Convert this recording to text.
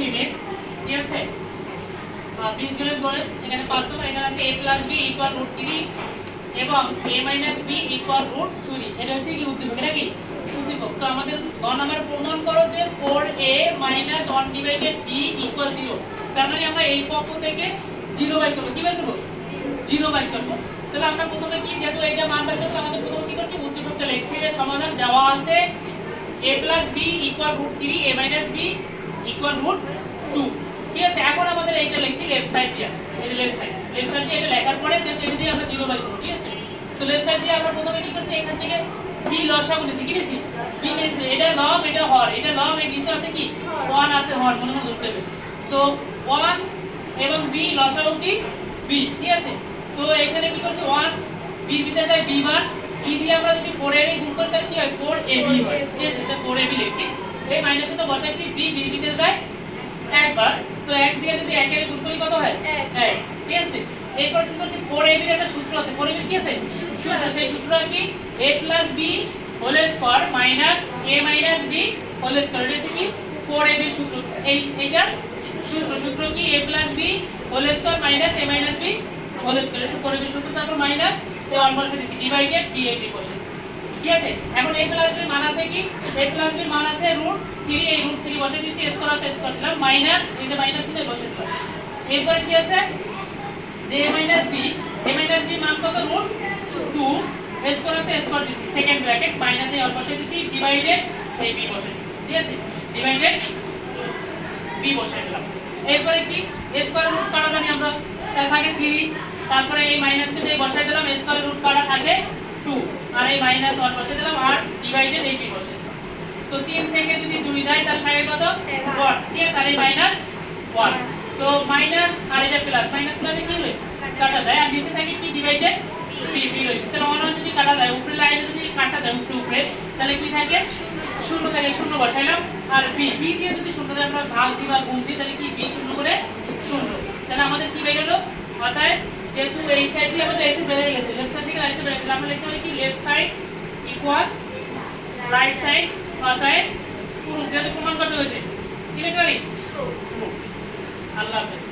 এ এ এ মানে এই পক্ষ থেকে জিরো বাই করব। কি বাই করব? জিরো বাই করব। তাহলে আমরা প্রথমে কি, যেহেতু এটা মান বাই সমাধান দেওয়া আছে। a plus B equal root three A minus B equal root two ঠিক আছে এখন আমাদের এইটা লিখছি লেফট সাইড দিয়ে। এই যে লেফট সাইড লেফট সাইড দিয়ে এটা লেখার পরে যেহেতু এটা দিয়ে আমরা জিরো বাই ঠিক আছে? তো লেফট সাইড দিয়ে আমরা প্রথমে কি করছি? এখান থেকে বি লসাগু নিয়েছি কি নিয়েছি বি নিয়েছি এটা লব এটা হর। এটা লব এর নিচে আছে কি? ওয়ান আছে হর, মনে মনে ধরতে হবে। তো ওয়ান এবং বি লসাগু কি বি ঠিক আছে? তো এখানে কি করছি? ওয়ান বি দিতে যায় বি ওয়ান বি দিয়ে আমরা যদি ফোর এর গুণ করি, তাহলে কি হয়? ফোর এ বি হয়, ঠিক আছে? ফোর এ বি লিখছি। এই মাইনাসে তো বসাইছি বি বি দিতে যায় একবার তো এক দিয়ে যদি একের গুণ করি কত হয়? এক। এক। ঠিক আছে? এরপর কি করছি? ফোর এ বির একটা সূত্র আছে। ফোর এ বির কি আছে? সূত্র। সেই সূত্র কি? A plus B whole square minus A minus B whole square এটা কি? ফোর এ বির সূত্র। এই এইটার সূত্র। সূত্র কি? A plus B whole square minus A minus B whole square এটা ফোর এ বির সূত্র তারপর মাইনাস এ বলতে দিছি। ডিভাইডেড ডি এ বি বসে ঠিক এখন a প্লাস b মান আছে কি? a প্লাস b মান আছে রুট 3 এই রুট 3 বসে দিছি স্কয়ার আছে স্কয়ার দিলাম মাইনাস এই মাইনাস চিহ্ন বসে দিলাম। এরপরে কি আছে? যে a minus b a minus b মান কত? রুট 2 স্কয়ার আছে স্কয়ার দিছি। সেকেন্ড ব্র্যাকেট মাইনাস এই অল বসে দিছি ডিভাইডেড এই b বসে দিছি। ঠিক আছে? ডিভাইডেড b বসে দিলাম। এরপরে কি? স্কয়ার রুট কাটা জানি আমরা? তার থাকে 3 তারপরে এই মাইনাস বসাই দিলাম স্কয়ার রুট কাটা থাকে? 2 আর এই মাইনাস 1 বসে দিলাম, আর ডিভাইডেড এই b বসে তো 3 থেকে যদি 2 যায়, তাহলে থাকে কত। 1 ঠিক আছে আর এই মাইনাস 1 তো মাইনাস আর এটা প্লাস মাইনাস প্লাসে কি হয় কাটা যায়। আর নিচে থাকে কি? ডিভাইডেড b b রয়েছে। তাহলে অন্য যদি কাটা যায় উপরে লাইনে যদি কাটা যায়, উপরে উপরে, তাহলে কি থাকে? শূন্য থাকে, শূন্য বসাইলাম। আর বি বি দিয়ে যদি শূন্য আমরা ভাগ দিই বা গুণ দিই, তাহলে কি? বি শূন্য করে শূন্য। তাহলে আমাদের কি বের হলো? অর্থাৎ যেহেতু এই সাইড দিয়ে আমাদের এসে বেড়ে গেছে লেফট সাইড থেকে রাইট সাইড বেড়ে আমরা লিখতে পারি কি left side equal right side অতএব পুরো যেহেতু প্রমাণ করতে হয়েছে। কি লিখতে পারি? আল্লাহ হাফেজ।